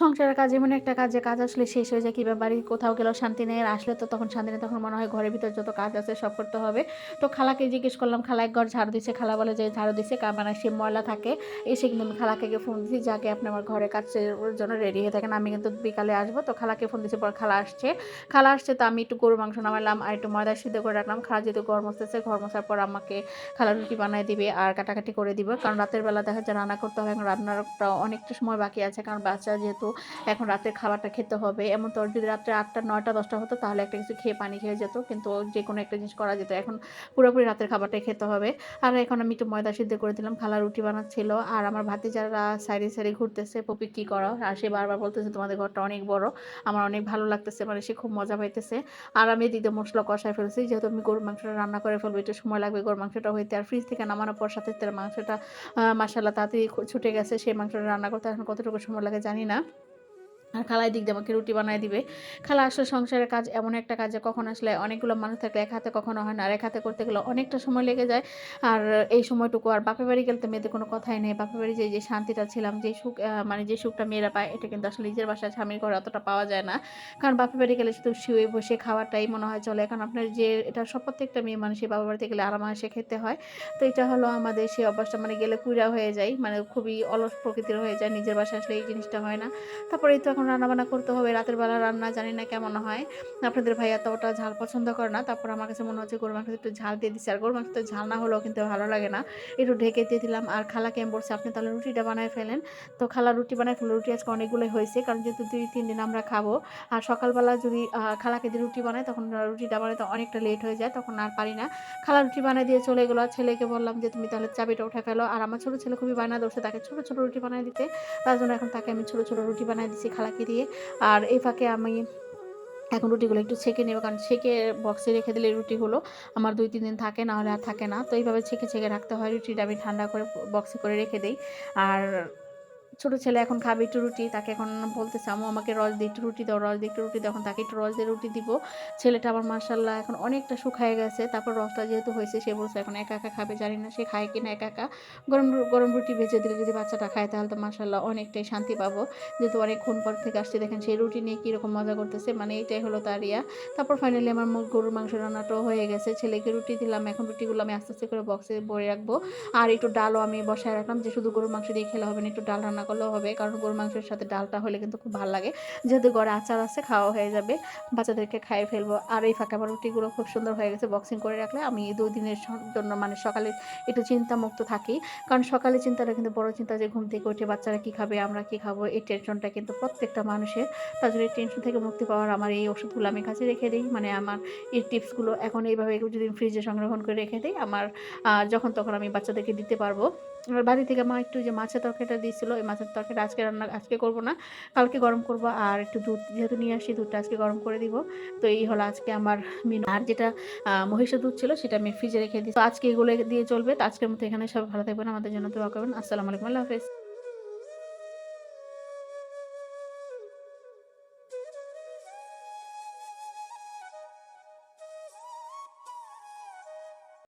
সংসারের কাজ এমন একটা কাজ যে কাজ আসলে শেষ হয়ে যায় কিংবা বাড়ি কোথাও গেলেও শান্তি নেই। আসলে তো তখন শান্তি নেই, তখন মনে হয় ঘরের ভিতর যত কাজ আছে সব করতে হবে। তো খালাকে জিজ্ঞেস করলাম, খালা, এক ঘর ঝাড়ু দিচ্ছে খালা বলে যে, ঝাড়ু দিচ্ছে মানে সে ময়লা থাকে, এসে কিন্তু আমি খালাকে গিয়ে ফোন দিচ্ছি যাকে আপনি আমার ঘরে কাজের জন্য রেডি হয়ে থাকেন, আমি কিন্তু বিকালে আসব। তো খালাকে ফোন দিচ্ছি পর খালা আসছে। খালা আসছে, তো আমি একটু গরু মাংস নামালাম আর একটু ময়দা সিদ্ধ করে রাখলাম। খালা যেহেতু ঘর মসতেছে ঘর মশার পর আমাকে খালা রুটি বানিয়ে দিবে আর কাটাকাটি করে দিবে। কারণ রাতের বেলা দেখা যায় রান্না করতে হবে এখন রান্নারটা অনেকটা সময় বাকি আছে, কারণ বাচ্চা যেহেতু এখন রাতের খাবারটা খেতে হবে। এমন তো যদি রাত্রে আটটা, নয়টা, দশটা হতো তাহলে একটা কিছু খেয়ে পানি খেয়ে যেত। কিন্তু যে কোনো একটা জিনিস করা যেত। এখন পুরোপুরি রাতের খাবারটাই খেতে হবে। আর এখন আমি একটু ময়দা সিদ্ধ করে দিলাম। খালা রুটি বানাচ্ছিল। আর আমার ভাতি যারা সাইডে সাইডে ঘুরতেছে, পপি, কী করো? আর সে বারবার বলতেছে, তোমাদের ঘরটা অনেক বড়। আমার অনেক ভালো লাগতেছে। মানে সে খুব মজা পাইতেছে। আর আমি এদিকে মশলা কষায় ফেলছি। যেহেতু আমি গরুর মাংসটা রান্না করে ফেলব, একটু সময় লাগবে গরুর মাংসটা হইতে। আর ফ্রিজ থেকে নামানোর পর সাথে সাথে মাংসটা মাসাল্লাহ তাড়াতাড়ি ছুটে গেছে। সেই মাংসটা রান্না করতে এখন কতটুকু সময় লাগে জানি না। আর খালাই দিক দিয়ে আমাকে রুটি বানায় দিবে। খালা আসলে সংসারের কাজ এমন একটা কাজ কখন আসলে অনেকগুলো মানুষ থাকলে এক হাতে কখনো হয় না, আর এক হাতে করতে গেলে অনেকটা সময় লেগে যায়। আর এই সময়টুকু আর বাপের বাড়ি গেলে তো মেয়েদের কোনো কথাই নেই। বাপের বাড়ি যে শান্তিটা ছিলাম, যে সুখ মানে যে সুখটা মেয়েরা পায়, এটা কিন্তু আসলে নিজের বাসায় স্বামীর ঘরে অতটা পাওয়া যায় না। কারণ বাপের বাড়ি গেলে শুধু শুয়ে বসে খাওয়াটাই মনে হয় চলে। কারণ আপনার যে, এটা সব প্রত্যেকটা মেয়ে মানুষের বাবার বাড়িতে গেলে আরাম আসে খেতে হয়। তো এটা হলো আমাদের সেই অভ্যাসটা মানে গেলে কুইরা হয়ে যায় মানে খুবই অলস প্রকৃতির হয়ে যায়, নিজের বাসায় আসলে এই জিনিসটা হয় না। তারপরে তো এখন রান্নাবান্না করতে হবে। রাতের বেলা রান্না জানি না কেমন হয়। আপনাদের ভাই এতটা ঝাল পছন্দ করে না। তারপর আমার কাছে মনে হচ্ছে গরু মাংস একটু ঝাল দিয়ে দিচ্ছি আর গরু মাংস তো ঝাল না হলেও কিন্তু ভালো লাগে না। একটু ঢেকে দিয়ে দিলাম। আর খালাকে আমি বলছি আপনি তাহলে রুটিটা বানায় ফেলেন। তো খালা রুটি বানায় ফেলে রুটি আজকে অনেকগুলোই হয়েছে। কারণ যেহেতু দুই তিন দিন আমরা খাব। আর সকালবেলা যদি খালাকে দিয়ে রুটি বানাই, তখন রুটিটা বানাতে অনেকটা লেট হয়ে যায়। তখন আর পারি না। খালা রুটি বানিয়ে দিয়ে চলে গেলো। ছেলেকে বললাম যে, তুমি তাহলে চাবিটা উঠে ফেলো। আর আমার ছোটো ছেলে খুবই বায়না ধরছে তাকে। ছোটো ছোটো রুটি বানিয়ে দিতে। তার জন্য এখন তাকে আমি ছোটো ছোটো রুটি বানিয়ে দিচ্ছি খালাকে দিয়ে। আর এই ফাঁকে আমি এখন রুটিগুলো একটু ছেঁকে নেব, কারণ ছেঁকে বক্সে রেখে দিলে রুটিগুলো আমার দুই, তিন দিন থাকে না হলে আর থাকে না। তো এইভাবে ছেঁকে ছেঁকে রাখতে হয়। রুটিটা আমি ঠান্ডা করে বক্সে করে রেখে দিই। আর ছোটো ছেলে এখন খাবে একটু রুটি, তাকে এখন বলতেছে আমু আমাকে রস দিয়ে একটু রুটি দাও, রস দিয়ে একটু রুটি দাও, এখন তাকে একটু রস দিয়ে রুটি দিব। ছেলেটা আমার মার্শাল্লাহ এখন অনেকটা শুকায় গেছে, তারপর রসটা যেহেতু হয়েছে, সে বলছে এখন একা একা খাবে, জানি না সে খায় কিনা একা একা। গরম গরম রুটি ভেজে দিলে যদি বাচ্চাটা খায়, তাহলে তো মার্শাল্লাহ অনেকটাই শান্তি পাবো। যেহেতু অনেকক্ষণ পর থেকে আসছে, দেখেন সেই রুটি নিয়ে কীরকম মজা করতেছে মানে এটাই হলো তার ইয়া। তারপর ফাইনালি আমার গরুর মাংস রান্নাটাও হয়ে গেছে, ছেলেকে রুটি দিলাম, এখন রুটিগুলো আমি আস্তে আস্তে করে বক্সে ভরে রাখব। আর একটু ডালও আমি বসায় রাখলাম, যে শুধু গরুর মাংস দিয়ে খেলে হবে না, একটু ডাল রান্না করলেও হবে। কারণ গরুর মাংসের সাথে ডালটা হলে কিন্তু খুব ভালো লাগে। যেহেতু ঘরে আচার আছে, খাওয়া হয়ে যাবে। বাচ্চাদেরকে খাইয়ে ফেলব। আর এই ফাঁকা রুটিগুলো খুব সুন্দর হয়ে গেছে বক্সিং করে রাখলে। আমি এই দুই দিনের জন্য মানে সকালে একটু চিন্তামুক্ত থাকি। কারণ সকালে চিন্তাটা কিন্তু বড় চিন্তা যে ঘুম থেকে উঠে বাচ্চারা কী খাবে, আমরা কী খাব? এই টেনশনটা কিন্তু প্রত্যেকটা মানুষের। তার জন্য এই টেনশন থেকে মুক্তি পাওয়ার আমার এই ওষুধগুলো আমি কাছে রেখে দিই। মানে আমার এই টিপসগুলো এখন এইভাবে যদি ফ্রিজে সংরক্ষণ করে রেখে দিই, আমার যখন তখন আমি বাচ্চাদেরকে দিতে পারব। আর বাড়ি থেকে মা একটু যে মাছের তরকারিটা দিয়েছিলো এই মাছের তরকারিটা আজকে রান্না, আজকে করব না, কালকে গরম করব, আর একটু দুধ যেহেতু নিয়ে আসি, দুধটা আজকে গরম করে দিব। তো এই হলো আজকে আমার মিনু আর যেটা মহিষের দুধ ছিল, সেটা আমি ফ্রিজে রেখে দিই তো আজকে এগুলো দিয়ে চলবে। তো আজকের মতো এখানে সব ভালো থাকবেন, আমাদের জন্য দোয়া করবেন। আসসালামু আলাইকুম, আল্লাহ হাফেজ।